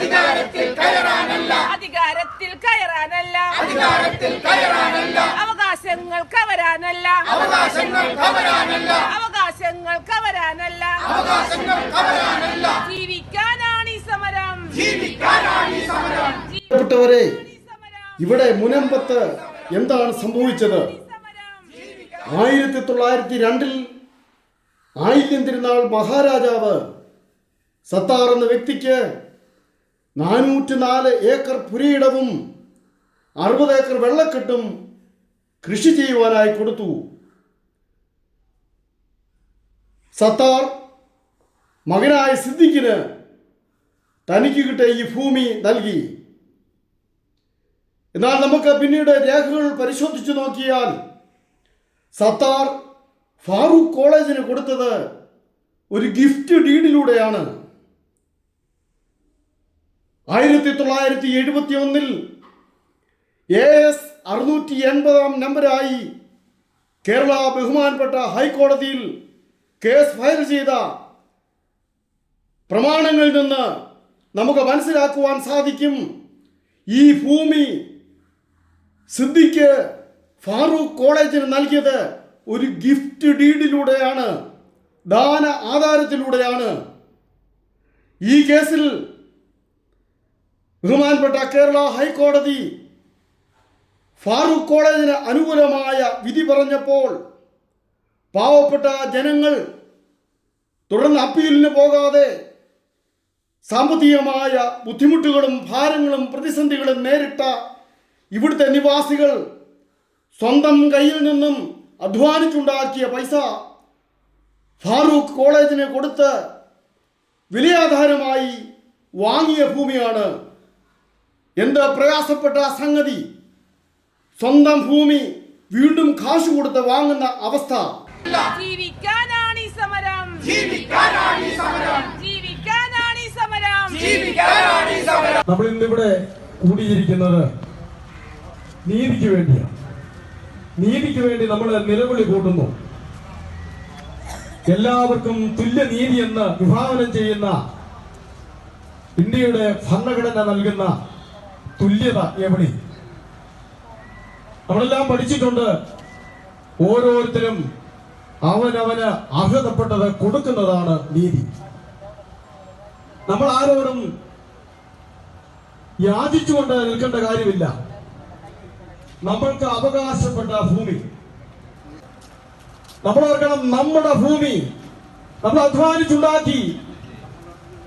അധികാരത്തിൽ കയറാനല്ല. അധികാരത്തിൽ കയറാനല്ല. അധികാരത്തിൽ കയറാനല്ല. അവകാശങ്ങൾ കവരാനല്ല. അവകാശങ്ങൾ കവരാനല്ല. അവകാശങ്ങൾ കവരാനല്ല. അവകാശങ്ങൾ കവരാനല്ല. ജീവിക്കാനാണ് ഈ സമരം. ജീവിക്കാനാണ് ഈ സമരം. പ്രിയപ്പെട്ടവരെ ഇവിടെ മുനമ്പത്ത് എന്താണ് സംഭവിച്ചത്? ആയിരത്തി തൊള്ളായിരത്തി രണ്ടിൽ ആയില്യം തിരുനാൾ മഹാരാജാവ് സത്താർ എന്ന വ്യക്തിക്ക് നാനൂറ്റി നാല് ഏക്കർ പുരയിടവും അറുപത് ഏക്കർ വെള്ളക്കെട്ടും കൃഷി ചെയ്യുവാനായി കൊടുത്തു. സത്താർ മകനായ സിദ്ദിഖിന് തനിക്ക് കിട്ടിയ ഈ ഭൂമി നൽകി. എന്നാൽ നമുക്ക് പിന്നീട് രേഖകൾ പരിശോധിച്ചു നോക്കിയാൽ സത്താർ ഫാറൂഖ് കോളേജിന് കൊടുത്തത് ഒരു ഗിഫ്റ്റ് ഡീഡിലൂടെയാണ്. ആയിരത്തി തൊള്ളായിരത്തി എഴുപത്തി ഒന്നിൽ എ എസ് അറുന്നൂറ്റി എൺപതാം നമ്പരായി കേരള ബഹുമാനപ്പെട്ട ഹൈക്കോടതിയിൽ കേസ് ഫയൽ ചെയ്ത പ്രമാണങ്ങളിൽ നിന്ന് നമുക്ക് മനസ്സിലാക്കുവാൻ സാധിക്കും. ഈ ഭൂമി സിദ്ദിഖ് ഫാറൂഖ് കോളേജിന് നൽകിയത് ഒരു ഗിഫ്റ്റ് ഡീഡിലൂടെയാണ് ദാന ആധാരത്തിലൂടെയാണ്. ഈ കേസിൽ ബഹുമാനപ്പെട്ട കേരള ഹൈക്കോടതി ഫാറൂഖ് കോളേജിന് അനുകൂലമായ വിധി പറഞ്ഞപ്പോൾ പാവപ്പെട്ട ജനങ്ങൾ തുടർന്ന് അപ്പീലിന് പോകാതെ സാമ്പത്തികമായ ബുദ്ധിമുട്ടുകളും ഭാരങ്ങളും പ്രതിസന്ധികളും നേരിട്ട ഇവിടുത്തെ നിവാസികൾ സ്വന്തം കയ്യിൽ നിന്നും അധ്വാനിച്ചുണ്ടാക്കിയ പൈസ ഫാറൂഖ് കോളേജിന് കൊടുത്ത് വിലയാധാരമായി വാങ്ങിയ ഭൂമിയാണ് എന്ത് പ്രയാസപ്പെട്ട സംഗതി? സ്വന്തം ഭൂമി വീണ്ടും കാശ് കൊടുത്ത് വാങ്ങുന്ന അവസ്ഥ. ജീവിക്കാനാണ് ഈ സമരം. ജീവിക്കാനാണ് ഈ സമരം. ജീവിക്കാനാണ് ഈ സമരം. ജീവിക്കാനാണ് ഈ സമരം. നമ്മൾ ഇന്നിവിടെ കൂടിയിരിക്കുന്നത് നീതിക്ക് വേണ്ടിയാണ്. നീതിക്ക് വേണ്ടി നമ്മൾ നിലവിളി കൂട്ടുന്നു. എല്ലാവർക്കും തുല്യ നീതി എന്ന് വിഭാവനം ചെയ്യുന്ന ഇന്ത്യയുടെ ഭരണഘടന നൽകുന്ന തുല്യത എവിടെ? നമ്മളെല്ലാം പഠിച്ചിട്ടുണ്ട് ഓരോരുത്തരും അവനവന് അർഹതപ്പെട്ടത് കൊടുക്കുന്നതാണ് നീതി. നമ്മൾ ആരോടും യാചിച്ചുകൊണ്ട് നിൽക്കേണ്ട കാര്യമില്ല. നമ്മൾക്ക് അവകാശപ്പെട്ട ഭൂമി. നമ്മൾ ഓർക്കണം നമ്മുടെ ഭൂമി നമ്മൾ അധ്വാനിച്ചുണ്ടാക്കി.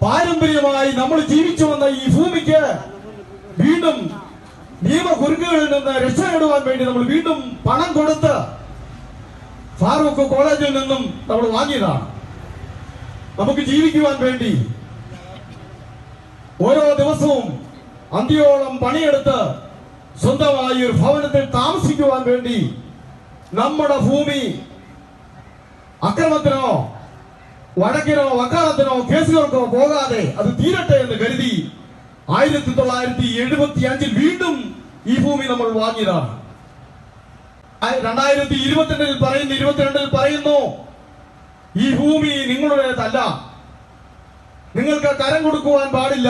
പാരമ്പര്യമായി നമ്മൾ ജീവിച്ചു വന്ന ഈ ഭൂമിക്ക് വീണ്ടും നിയമകുരുക്കുകളിൽ നിന്ന് രക്ഷ നേടുവാൻ വേണ്ടി നമ്മൾ വീണ്ടും പണം കൊടുത്ത് ഫാറൂഖ് കോളേജിൽ നിന്നും നമ്മൾ വാങ്ങിയതാണ്. നമുക്ക് ജീവിക്കുവാൻ വേണ്ടി ഓരോ ദിവസവും അന്ത്യോളം പണിയെടുത്ത് സ്വന്തമായി ഒരു ഭവനത്തിൽ താമസിക്കുവാൻ വേണ്ടി നമ്മുടെ ഭൂമി അക്രമത്തിനോ വഴക്കിനോ വക്കാലത്തിനോ കേസുകൾക്കോ പോകാതെ അത് തീരട്ടെ എന്ന് കരുതി ആയിരത്തി തൊള്ളായിരത്തി എഴുപത്തി അഞ്ചിൽ വീണ്ടും ഈ ഭൂമി നമ്മൾ വാങ്ങിയതാണ്. രണ്ടായിരത്തി ഇരുപത്തിരണ്ടിൽ പറയുന്നു ഇരുപത്തിരണ്ടിൽ പറയുന്നു ഈ ഭൂമി നിങ്ങളുടേതല്ല. നിങ്ങൾക്ക് കരം കൊടുക്കുവാൻ പാടില്ല.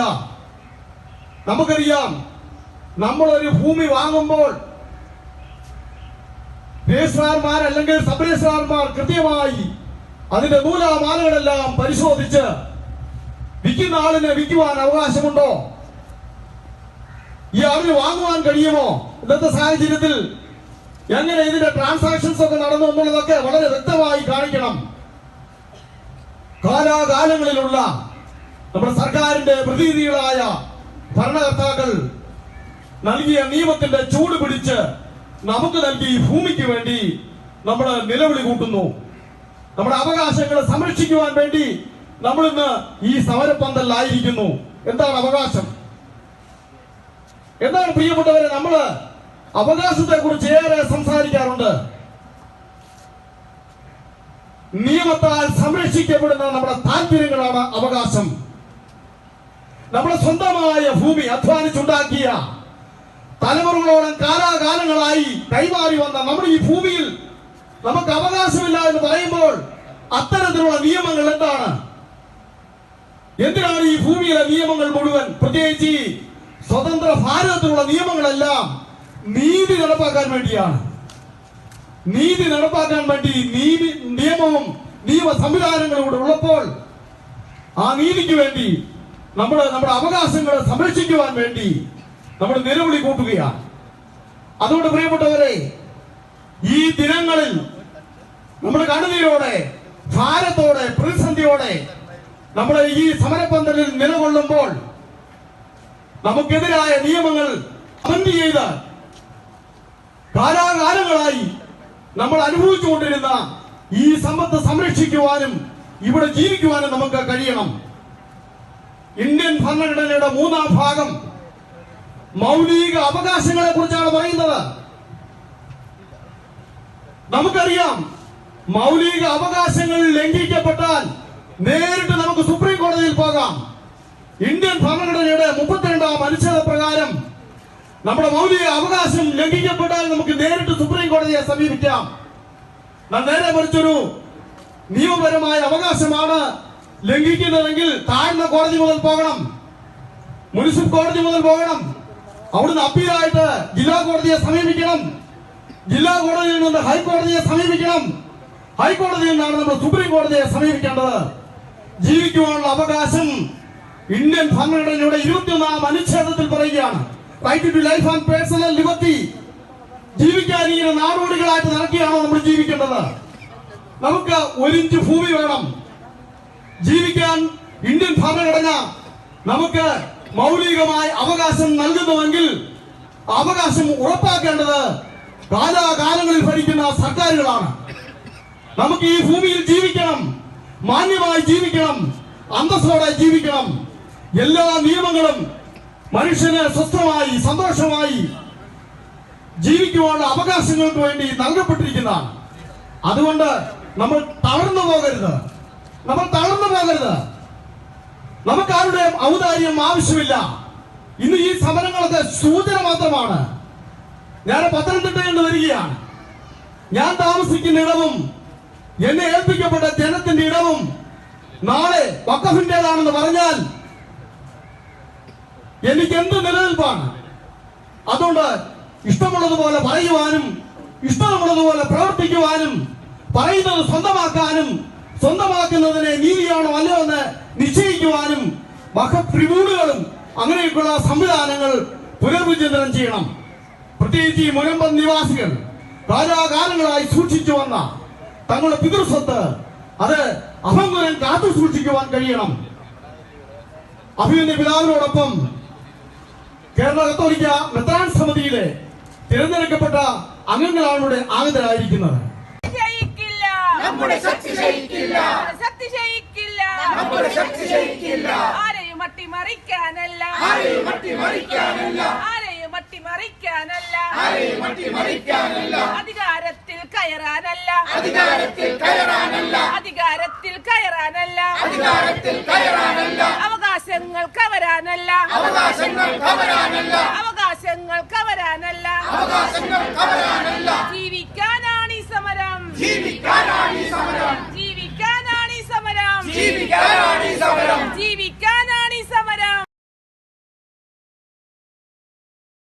നമുക്കറിയാം നമ്മളൊരു ഭൂമി വാങ്ങുമ്പോൾ രജിസ്ട്രാർമാർ അല്ലെങ്കിൽ സബ് രജിസ്ട്രാർമാർ കൃത്യമായി അതിന്റെ നൂലാമാലകളെല്ലാം പരിശോധിച്ച് വിൽക്കുന്ന ആളിന് വിൽക്കുവാൻ അവകാശമുണ്ടോ? ഈ അവന് വാങ്ങുവാൻ കഴിയുമോ? ഇന്നത്തെ സാഹചര്യത്തിൽ എങ്ങനെ ഇതിന്റെ ട്രാൻസാക്ഷൻസ് ഒക്കെ നടന്നു എന്നുള്ളതൊക്കെ വളരെ വ്യക്തമായി കാണിക്കണം. കാലാകാലങ്ങളിലുള്ള നമ്മുടെ സർക്കാരിന്റെ പ്രതിനിധികളായ ഭരണകർത്താക്കൾ നൽകിയ നിയമത്തിന്റെ ചൂട് പിടിച്ച് നമുക്ക് നൽകി ഭൂമിക്ക് വേണ്ടി നമ്മൾ നിലവിളി കൂട്ടുന്നു. നമ്മുടെ അവകാശങ്ങളെ സംരക്ഷിക്കുവാൻ വേണ്ടി നമ്മൾ ഇന്ന് ഈ സമരപ്പന്തലിലായിരിക്കുന്നു. എന്താണ് അവകാശം? എന്താണ് പ്രിയപ്പെട്ടവരെ നമ്മൾ അവകാശത്തെ കുറിച്ച് ഏറെ സംസാരിക്കാറുണ്ട്. നിയമത്താൽ സംരക്ഷിക്കപ്പെടുന്ന നമ്മുടെ താല്പര്യങ്ങളാണ് അവകാശം. നമ്മുടെ സ്വന്തമായ ഭൂമി അധ്വാനിച്ചുണ്ടാക്കിയ തലമുറകളോളം കാലാകാലങ്ങളായി കൈമാറി വന്ന നമ്മുടെ ഈ ഭൂമിയിൽ നമുക്ക് അവകാശമില്ല എന്ന് പറയുമ്പോൾ അത്തരത്തിലുള്ള നിയമങ്ങൾ എന്താണ്? എന്തിനാണ് ഈ ഭൂമിയിലെ നിയമങ്ങൾ മുഴുവൻ പ്രത്യേകിച്ച് സ്വതന്ത്ര ഭാരതത്തിലുള്ള നിയമങ്ങളെല്ലാം നീതി നടപ്പാക്കാൻ വേണ്ടിയാണ്. നീതി നടപ്പാക്കാൻ വേണ്ടി നീതി നിയമവും നിയമ സംവിധാനങ്ങളും കൂടെ ഉള്ളപ്പോൾ ആ നീതിക്ക് വേണ്ടി നമ്മൾ നമ്മുടെ അവകാശങ്ങളെ സംരക്ഷിക്കുവാൻ വേണ്ടി നമ്മൾ നിലവിളി കൂട്ടുകയാണ്. അതുകൊണ്ട് പ്രിയപ്പെട്ടവരെ ഈ ദിനങ്ങളിൽ നമ്മൾ കണ്ണുനീരോടെ ഭാരത്തോടെ പ്രതിസന്ധിയോടെ നമ്മൾ ഈ സമരപന്തലിൽ നിലകൊള്ളുമ്പോൾ നമുക്കെതിരായ നിയമങ്ങൾ അമന്റ് ചെയ്ത് കാലാകാലങ്ങളായി നമ്മൾ അനുഭവിച്ചുകൊണ്ടിരുന്ന ഈ സമ്പത്ത് സംരക്ഷിക്കുവാനും ഇവിടെ ജീവിക്കുവാനും നമുക്ക് കഴിയണം. ഇന്ത്യൻ ഭരണഘടനയുടെ മൂന്നാം ഭാഗം മൗലിക അവകാശങ്ങളെ കുറിച്ചാണ് പറയുന്നത്. നമുക്കറിയാം മൗലിക അവകാശങ്ങൾ ലംഘിക്കപ്പെട്ടാൽ നേരിട്ട് നമുക്ക് സുപ്രീം കോടതിയിൽ പോകാം. ഇന്ത്യൻ ഭരണഘടനയുടെ മുപ്പത്തിരണ്ടാം അനുച്ഛേദ പ്രകാരം നമ്മുടെ മൗലിക അവകാശം ലംഘിക്കപ്പെട്ടാൽ നമുക്ക് നേരിട്ട് സുപ്രീം കോടതിയെ സമീപിക്കാം. നേരെ മറിച്ചൊരു നിയമപരമായ അവകാശമാണ് ലംഘിക്കുന്നതെങ്കിൽ താഴ്ന്ന കോടതി മുതൽ പോകണം. മുനിസിപ്പൽ കോടതി മുതൽ പോകണം. അവിടുന്ന് അപ്പീലായിട്ട് ജില്ലാ കോടതിയെ സമീപിക്കണം. ജില്ലാ കോടതിയിൽ നിന്ന് ഹൈക്കോടതിയെ സമീപിക്കണം. ഹൈക്കോടതിയിൽ നിന്നാണ് നമ്മൾ സുപ്രീം കോടതിയെ സമീപിക്കേണ്ടത്. ജീവിക്കുവാനുള്ള അവകാശം ഇന്ത്യൻ ഭരണഘടനയുടെ ഇരുപത്തിയൊന്നാം അനുച്ഛേദത്തിൽ പറയുകയാണ് right to life and personal liberty ജീവിക്കാൻ ഇങ്ങനെ നാടോടികളായിട്ട് നടക്കുകയാണോ നമ്മൾ ജീവിക്കേണ്ടത്? നമുക്ക് ഒരു ഭൂമി വേണം. ജീവിക്കാൻ ഇന്ത്യൻ ഭരണഘടന നമുക്ക് മൗലികമായ അവകാശം നൽകുന്നുവെങ്കിൽ അവകാശം ഉറപ്പാക്കേണ്ടത് കാലാകാലങ്ങളിൽ ഭരിക്കുന്ന സർക്കാരുകളാണ്. നമുക്ക് ഈ ഭൂമിയിൽ ജീവിക്കണം മാന്യമായി ജീവിക്കണം അന്തസ്സോടെ ജീവിക്കണം. എല്ലാ നിയമങ്ങളും മനുഷ്യന് സ്വസ്ഥമായി സന്തോഷമായി ജീവിക്കുവാനുള്ള അവകാശങ്ങൾക്ക് വേണ്ടി നൽകപ്പെട്ടിരിക്കുന്നതാണ്. അതുകൊണ്ട് നമ്മൾ തളർന്നു പോകരുത്. നമ്മൾ തളർന്നു പോകരുത്. നമുക്കാരുടെ ഔദാര്യം ആവശ്യമില്ല. ഇന്ന് ഈ സമരങ്ങളൊക്കെ സൂചന മാത്രമാണ്. ഞാൻ പത്തനംതിട്ടയിൽ നിന്ന് വരികയാണ്. ഞാൻ താമസിക്കുന്ന ഇടവും എന്നെ ഏൽപ്പിക്കപ്പെട്ട ജനത്തിന്റെ ഇടവും നാളെ വക്കഫിന്റേതാണെന്ന് പറഞ്ഞാൽ എനിക്ക് എന്ത് നിലനിൽപ്പാണ്? അതുകൊണ്ട് ഇഷ്ടമുള്ളതുപോലെ പറയുവാനും ഇഷ്ടമുള്ളതുപോലെ പ്രവർത്തിക്കുവാനും പറയുന്നത് സ്വന്തമാക്കാനും സ്വന്തമാക്കുന്നതിനെ നീതിയാണോ അല്ലയോ എന്ന് നിശ്ചയിക്കുവാനും മഹത്രിബൂണുകളും അങ്ങനെയൊക്കെയുള്ള സംവിധാനങ്ങൾ പുനർവിചിന്തനം ചെയ്യണം. പ്രത്യേകിച്ച് ഈ മുനമ്പം നിവാസികൾ രാജാകാലങ്ങളായി സൂക്ഷിച്ചു വന്ന തങ്ങളുടെ പിതൃസ്വത്ത് അത് അഭംഗുരൻ കാത്തു സൂക്ഷിക്കുവാൻ കഴിയണം. അഭിനന്ദ പിതാവിനോടൊപ്പം കേരള കത്തോലിക്ക മെത്രാൻ സമിതിയിലെ തിരഞ്ഞെടുക്കപ്പെട്ട അംഗങ്ങളാണ് ഇവിടെ ആഗതരായിരിക്കുന്നത് നമ്മുടെ ശക്തി ശയിക്കില്ല ശക്തി ശയിക്കില്ല നമ്മുടെ ശക്തി ശയിക്കില്ല ആരെയും അട്ടിമറിക്കാനല്ല. ആരെയും അട്ടിമറിക്കാനല്ല. ആരെയും അട്ടിമറിക്കാനല്ല. ആരെയും അട്ടിമറിക്കാനല്ല. അധികാരത്തിൽ കയറാനല്ല. അധികാരത്തിൽ കയറാനല്ല. അധികാരത്തിൽ കയറാനല്ല. അധികാരത്തിൽ കയറാനല്ല. അവകാശങ്ങൾ കവരാനല്ല. അവകാശങ്ങൾ കവരാനല്ല. അവകാശങ്ങൾ കവരാനല്ല. ജീവിക്കാനാണ് ഈ സമരം. ജീവിക്കാനാണ് ഈ സമരം. ജീവിക്കാനാണ് ഈ സമരം. ജീവിക്കാനാണ്